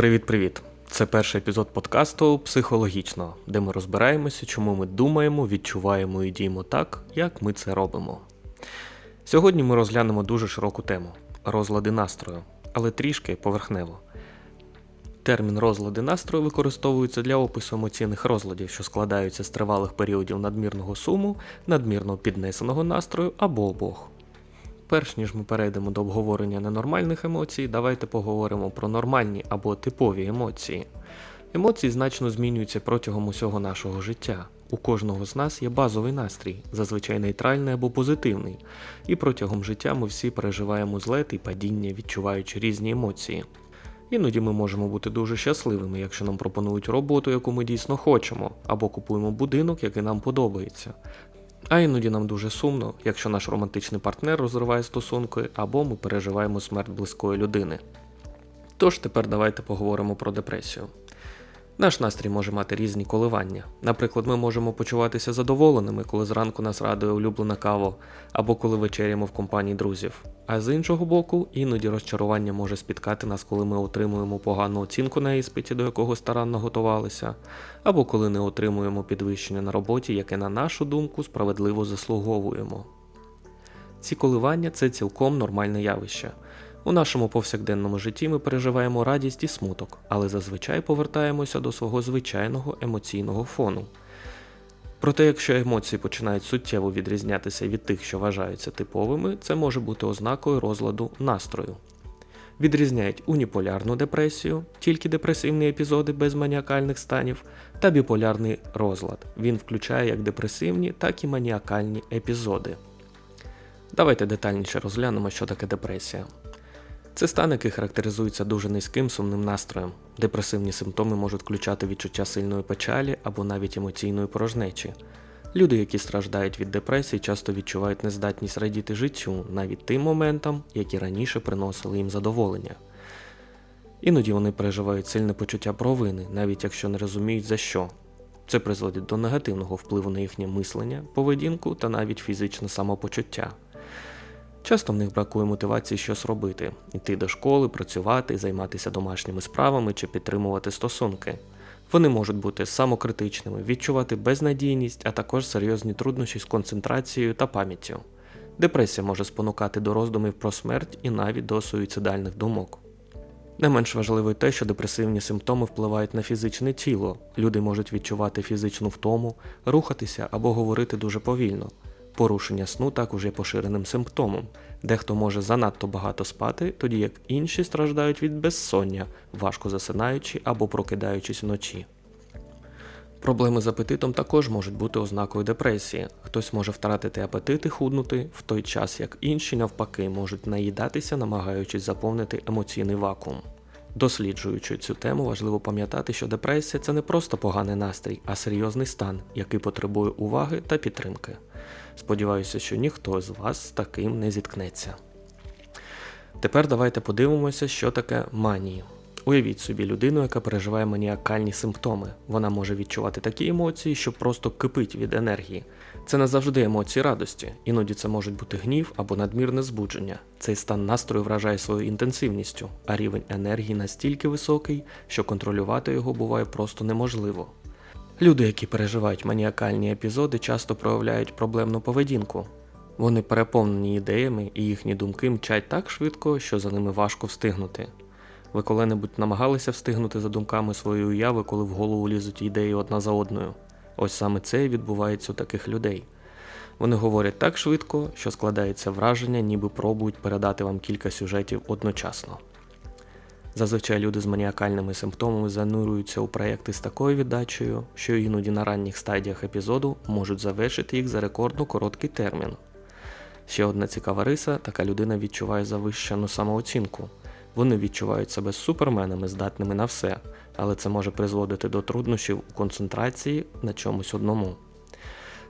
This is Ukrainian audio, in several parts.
Привіт-привіт! Це перший епізод подкасту Психологічно, де ми розбираємося, чому ми думаємо, відчуваємо і діємо так, як ми це робимо. Сьогодні ми розглянемо дуже широку тему розлади настрою, але трішки поверхнево. Термін розлади настрою використовується для опису емоційних розладів, що складаються з тривалих періодів надмірного суму, надмірно піднесеного настрою або обох. Перш ніж ми перейдемо до обговорення ненормальних емоцій, давайте поговоримо про нормальні або типові емоції. Емоції значно змінюються протягом усього нашого життя. У кожного з нас є базовий настрій, зазвичай нейтральний або позитивний, і протягом життя ми всі переживаємо злети і падіння, відчуваючи різні емоції. Іноді ми можемо бути дуже щасливими, якщо нам пропонують роботу, яку ми дійсно хочемо, або купуємо будинок, який нам подобається. А іноді нам дуже сумно, якщо наш романтичний партнер розриває стосунки, або ми переживаємо смерть близької людини. Тож тепер давайте поговоримо про депресію. Наш настрій може мати різні коливання. Наприклад, ми можемо почуватися задоволеними, коли зранку нас радує улюблена кава, або коли вечеряємо в компанії друзів. А з іншого боку, іноді розчарування може спіткати нас, коли ми отримуємо погану оцінку на іспиті, до якого старанно готувалися, або коли не отримуємо підвищення на роботі, яке, на нашу думку, справедливо заслуговуємо. Ці коливання це цілком нормальне явище. У нашому повсякденному житті ми переживаємо радість і смуток, але зазвичай повертаємося до свого звичайного емоційного фону. Проте, якщо емоції починають суттєво відрізнятися від тих, що вважаються типовими, це може бути ознакою розладу настрою. Відрізняють уніполярну депресію, тільки депресивні епізоди без маніакальних станів, та біполярний розлад. Він включає як депресивні, так і маніакальні епізоди. Давайте детальніше розглянемо, що таке депресія. Це стан, який характеризується дуже низьким сумним настроєм. Депресивні симптоми можуть включати відчуття сильної печалі або навіть емоційної порожнечі. Люди, які страждають від депресії, часто відчувають нездатність радіти життю, навіть тим моментам, які раніше приносили їм задоволення. Іноді вони переживають сильне почуття провини, навіть якщо не розуміють за що. Це призводить до негативного впливу на їхнє мислення, поведінку та навіть фізичне самопочуття. Часто в них бракує мотивації щось робити йти до школи, працювати, займатися домашніми справами чи підтримувати стосунки. Вони можуть бути самокритичними, відчувати безнадійність, а також серйозні труднощі з концентрацією та пам'яттю. Депресія може спонукати до роздумів про смерть і навіть до суїцидальних думок. Не менш важливо те, що депресивні симптоми впливають на фізичне тіло. Люди можуть відчувати фізичну втому, рухатися або говорити дуже повільно. Порушення сну також є поширеним симптомом. Дехто може занадто багато спати, тоді як інші страждають від безсоння, важко засинаючи або прокидаючись вночі. Проблеми з апетитом також можуть бути ознакою депресії. Хтось може втратити апетит і худнути, в той час як інші, навпаки, можуть наїдатися, намагаючись заповнити емоційний вакуум. Досліджуючи цю тему, важливо пам'ятати, що депресія це не просто поганий настрій, а серйозний стан, який потребує уваги та підтримки. Сподіваюся, що ніхто з вас з таким не зіткнеться. Тепер давайте подивимося, що таке манія. Уявіть собі людину, яка переживає маніакальні симптоми. Вона може відчувати такі емоції, що просто кипить від енергії. Це не завжди емоції радості, іноді це можуть бути гнів або надмірне збудження. Цей стан настрою вражає своєю інтенсивністю, а рівень енергії настільки високий, що контролювати його буває просто неможливо. Люди, які переживають маніакальні епізоди, часто проявляють проблемну поведінку. Вони переповнені ідеями, і їхні думки мчать так швидко, що за ними важко встигнути. Ви коли-небудь намагалися встигнути за думками своєї уяви, коли в голову лізуть ідеї одна за одною. Ось саме це і відбувається у таких людей. Вони говорять так швидко, що складається враження, ніби пробують передати вам кілька сюжетів одночасно. Зазвичай люди з маніакальними симптомами занурюються у проєкти з такою віддачею, що іноді на ранніх стадіях епізоду можуть завершити їх за рекордно короткий термін. Ще одна цікава риса, така людина відчуває завищену самооцінку. Вони відчувають себе суперменами, здатними на все, але це може призводити до труднощів у концентрації на чомусь одному.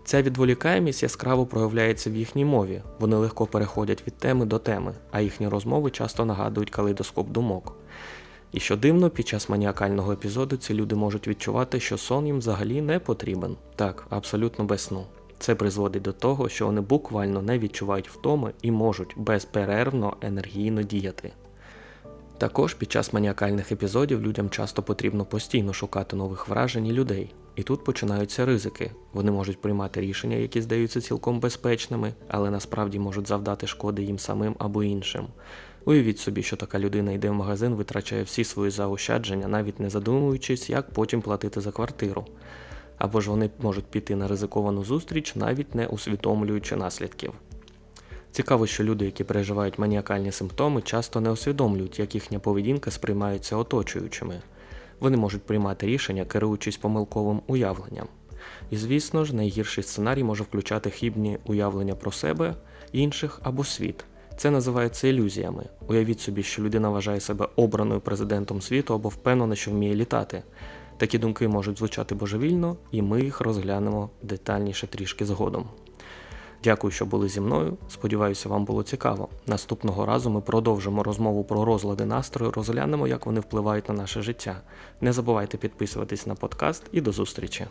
Ця відволікаємість яскраво проявляється в їхній мові, вони легко переходять від теми до теми, а їхні розмови часто нагадують калейдоскоп думок. І що дивно, під час маніакального епізоду ці люди можуть відчувати, що сон їм взагалі не потрібен. Так, абсолютно без сну. Це призводить до того, що вони буквально не відчувають втоми і можуть безперервно енергійно діяти. Також під час маніакальних епізодів людям часто потрібно постійно шукати нових вражень і людей. І тут починаються ризики. Вони можуть приймати рішення, які здаються цілком безпечними, але насправді можуть завдати шкоди їм самим або іншим. Уявіть собі, що така людина йде в магазин, витрачає всі свої заощадження, навіть не задумуючись, як потім платити за квартиру. Або ж вони можуть піти на ризиковану зустріч, навіть не усвідомлюючи наслідків. Цікаво, що люди, які переживають маніакальні симптоми, часто не усвідомлюють, як їхня поведінка сприймається оточуючими. Вони можуть приймати рішення, керуючись помилковим уявленням. І звісно ж, найгірший сценарій може включати хібні уявлення про себе, інших або світ. Це називається ілюзіями. Уявіть собі, що людина вважає себе обраною президентом світу або впевнена, що вміє літати. Такі думки можуть звучати божевільно, і ми їх розглянемо детальніше трішки згодом. Дякую, що були зі мною. Сподіваюся, вам було цікаво. Наступного разу ми продовжимо розмову про розлади настрою, розглянемо, як вони впливають на наше життя. Не забувайте підписуватись на подкаст і до зустрічі!